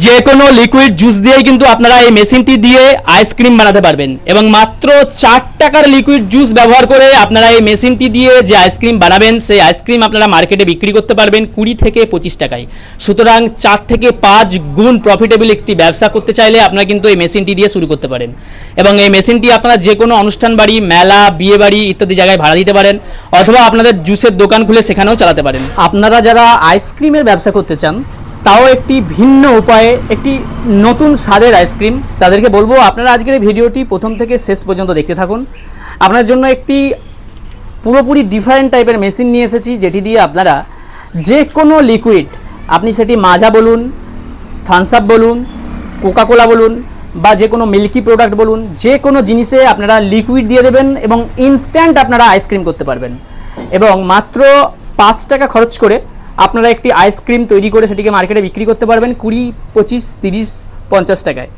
যে কোনো liquid juice দিয়েই কিন্তু আপনারা এই মেশিনটি দিয়ে আইসক্রিম বানাতে পারবেন। এবং মাত্র চার টাকার লিকুইড জুস ব্যবহার করে আপনারা এই মেশিনটি দিয়ে যে আইসক্রিম বানাবেন, সেই আইসক্রিম আপনারা মার্কেটে বিক্রি করতে পারবেন কুড়ি থেকে পঁচিশ টাকায়। সুতরাং চার থেকে পাঁচ গুণ প্রফিটেবল একটি ব্যবসা করতে চাইলে আপনারা কিন্তু এই মেশিনটি দিয়ে শুরু করতে পারেন। এবং এই মেশিনটি আপনারা যে কোনো অনুষ্ঠান বাড়ি, মেলা, বিয়ে বাড়ি ইত্যাদি জায়গায় ভাড়া দিতে পারেন, অথবা আপনাদের জুসের দোকান খুলে সেখানেও চালাতে পারেন। আপনারা যারা আইসক্রিমের ব্যবসা করতে চান তাও একটি ভিন্ন উপায়ে একটি নতুন স্বাদের আইসক্রিম তাদেরকে বলব, আপনারা আজকের এই ভিডিওটি প্রথম থেকে শেষ পর্যন্ত দেখতে থাকুন। আপনার জন্য একটি পুরোপুরি ডিফারেন্ট টাইপের মেশিন নিয়ে এসেছি, যেটি দিয়ে আপনারা যে কোনো লিকুইড আপনি সেটি মাজা বলুন থামস আপ বলুন কোকাকোলা বলুন, বা যে কোনো মিল্কি প্রোডাক্ট বলুন যে কোনো জিনিসে আপনারা লিকুইড দিয়ে দেবেন এবং ইনস্ট্যান্ট আপনারা আইসক্রিম করতে পারবেন। এবং মাত্র পাঁচ টাকা খরচ করে আপনারা একটি আইসক্রিম তৈরি করে সেটিকে মার্কেটে বিক্রি করতে পারবেন কুড়ি, পঁচিশ, তিরিশ, পঞ্চাশ টাকায়।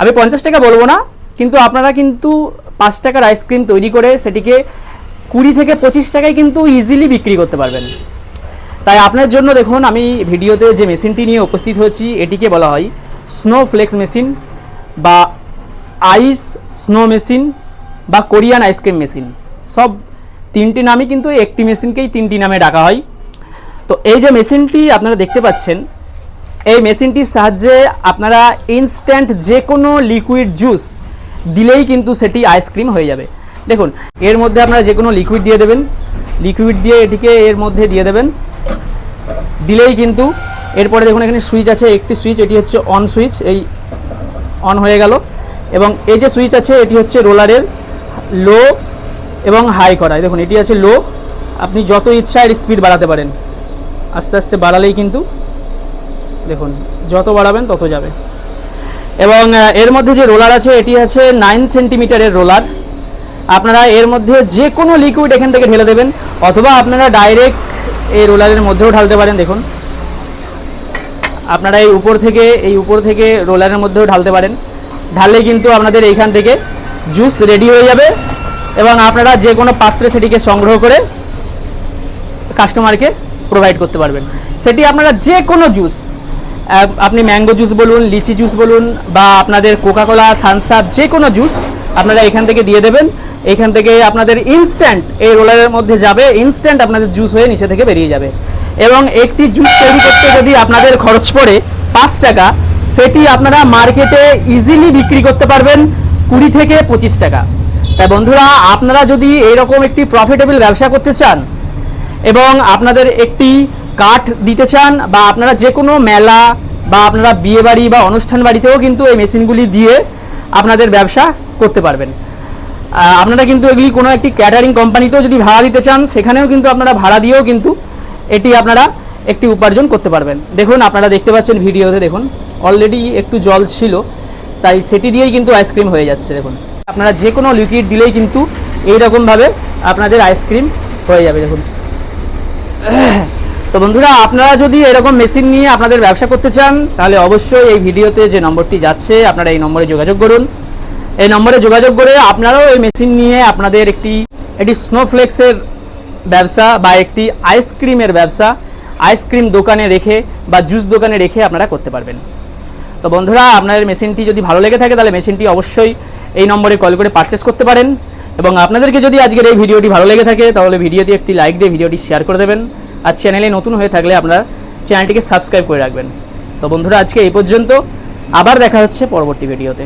আমি পঞ্চাশ টাকা বলব না, কিন্তু আপনারা কিন্তু পাঁচ টাকার আইসক্রিম তৈরি করে সেটিকে কুড়ি থেকে পঁচিশ টাকায় কিন্তু ইজিলি বিক্রি করতে পারবেন। তাই আপনার জন্য দেখুন, আমি ভিডিওতে যে মেশিনটি নিয়ে উপস্থিত হয়েছি, এটিকে বলা হয় স্নো ফ্লেক্স মেশিন বা আইস স্নো মেশিন বা কোরিয়ান আইসক্রিম মেশিন সব তিনটি নামই কিন্তু একটি মেশিনকেই তিনটি নামে ডাকা হয়। তো এই যে মেশিনটি আপনারা দেখতে পাচ্ছেন, এই মেশিনটির সাহায্যে আপনারা ইনস্ট্যান্ট যে কোনো লিকুইড জুস দিলেই কিন্তু সেটি আইসক্রিম হয়ে যাবে। দেখুন, এর মধ্যে আপনারা যে কোনো লিকুইড দিয়ে দেবেন। লিকুইড দিয়ে এটিকে এর মধ্যে দিয়ে দেবেন। দিলেই কিন্তু, এরপরে দেখুন এখানে সুইচ আছে, একটি সুইচ এটি হচ্ছে অন সুইচ এই অন হয়ে গেল। এবং এই যে সুইচ আছে, এটি হচ্ছে রোলারের লো এবং হাই করা দেখুন, এটি আছে লো আপনি যত ইচ্ছা এর স্পিড বাড়াতে পারেন। আস্তে আস্তে বাড়ালেই কিন্তু দেখুন, যত বাড়াবেন তত যাবে। এবং এর মধ্যে যে রোলার আছে, এটি আছে নাইন সেন্টিমিটারের রোলার। আপনারা এর মধ্যে যে কোনো লিকুইড এখান থেকে ঢেলে দেবেন, অথবা আপনারা ডাইরেক্ট এই রোলারের মধ্যেও ঢালতে পারেন, দেখুন। আপনারা এই উপর থেকে, এই উপর থেকে রোলারের মধ্যেও ঢালতে পারেন। ঢাললে কিন্তু আপনাদের এইখান থেকে জুস রেডি হয়ে যাবে এবং আপনারা যে কোনো পাত্রে সেটিকে সংগ্রহ করে কাস্টমারকে প্রোভাইড করতে পারবেন। সেটি আপনারা যে কোনো জুস আপনি ম্যাঙ্গো জুস বলুন, লিচি জুস বলুন, বা আপনাদের কোকাকোলা থামস আপ যে কোনো জুস আপনারা এখান থেকে দিয়ে দেবেন। এখান থেকে আপনাদের ইনস্ট্যান্ট এই রোলারের মধ্যে যাবে ইনস্ট্যান্ট আপনাদের জুস হয়ে নিচে থেকে বেরিয়ে যাবে। এবং একটি জুস তৈরি করতে যদি আপনাদের খরচ পড়ে পাঁচ টাকা, সেটি আপনারা মার্কেটে ইজিলি বিক্রি করতে পারবেন কুড়ি থেকে পঁচিশ টাকা। তাই বন্ধুরা, আপনারা যদি এরকম একটি প্রফিটেবল ব্যবসা করতে চান এবং আপনাদের একটি কাঠ দিতে চান বা আপনারা যে কোনো মেলা বা আপনারা বিয়ে বাড়ি বা অনুষ্ঠান বাড়িতেও কিন্তু এই মেশিনগুলি দিয়ে আপনাদের ব্যবসা করতে পারবেন। আপনারা কিন্তু এগুলি কোনো একটি ক্যাটারিং কোম্পানিতেও যদি ভাড়া দিতে চান, সেখানেও কিন্তু আপনারা ভাড়া দিয়েও কিন্তু এটি আপনারা একটি উপার্জন করতে পারবেন। দেখুন, আপনারা দেখতে পাচ্ছেন ভিডিওতে, দেখুন অলরেডি একটু জল ছিল, তাই সেটি দিয়েই কিন্তু আইসক্রিম হয়ে যাচ্ছে, দেখুন। আপনারা যে কোনো লিকুইড দিলেই কিন্তু এইরকমভাবে আপনাদের আইসক্রিম হয়ে যাবে, দেখুন। তো বন্ধুরা, আপনারা যদি এরকম মেশিন নিয়ে আপনাদের ব্যবসা করতে চান, তাহলে অবশ্যই এই ভিডিওতে যে নম্বরটি যাচ্ছে, আপনারা এই নম্বরে যোগাযোগ করুন। এই নম্বরে যোগাযোগ করে আপনারাও এই মেশিন নিয়ে আপনাদের একটি একটি স্নোফ্লেক্সের ব্যবসা বা একটি আইসক্রিমের ব্যবসা আইসক্রিম দোকানে রেখে বা জুস দোকানে রেখে আপনারা করতে পারবেন। তো বন্ধুরা, আপনাদের মেশিনটি যদি ভালো লেগে থাকে, তাহলে মেশিনটি অবশ্যই এই নম্বরে কল করে পারচেস করতে পারেন। এবং আপনাদেরকে যদি আজকের এই ভিডিওটি ভালো লেগে থাকে, তাহলে ভিডিওতে একটি লাইক দিয়ে ভিডিওটি শেয়ার করে দেবেন। আর চ্যানেলে নতুন হয়ে থাকলে আপনারা চ্যানেলটিকে সাবস্ক্রাইব করে রাখবেন। তো বন্ধুরা, আজকে এই পর্যন্ত। আবার দেখা হচ্ছে পরবর্তী ভিডিওতে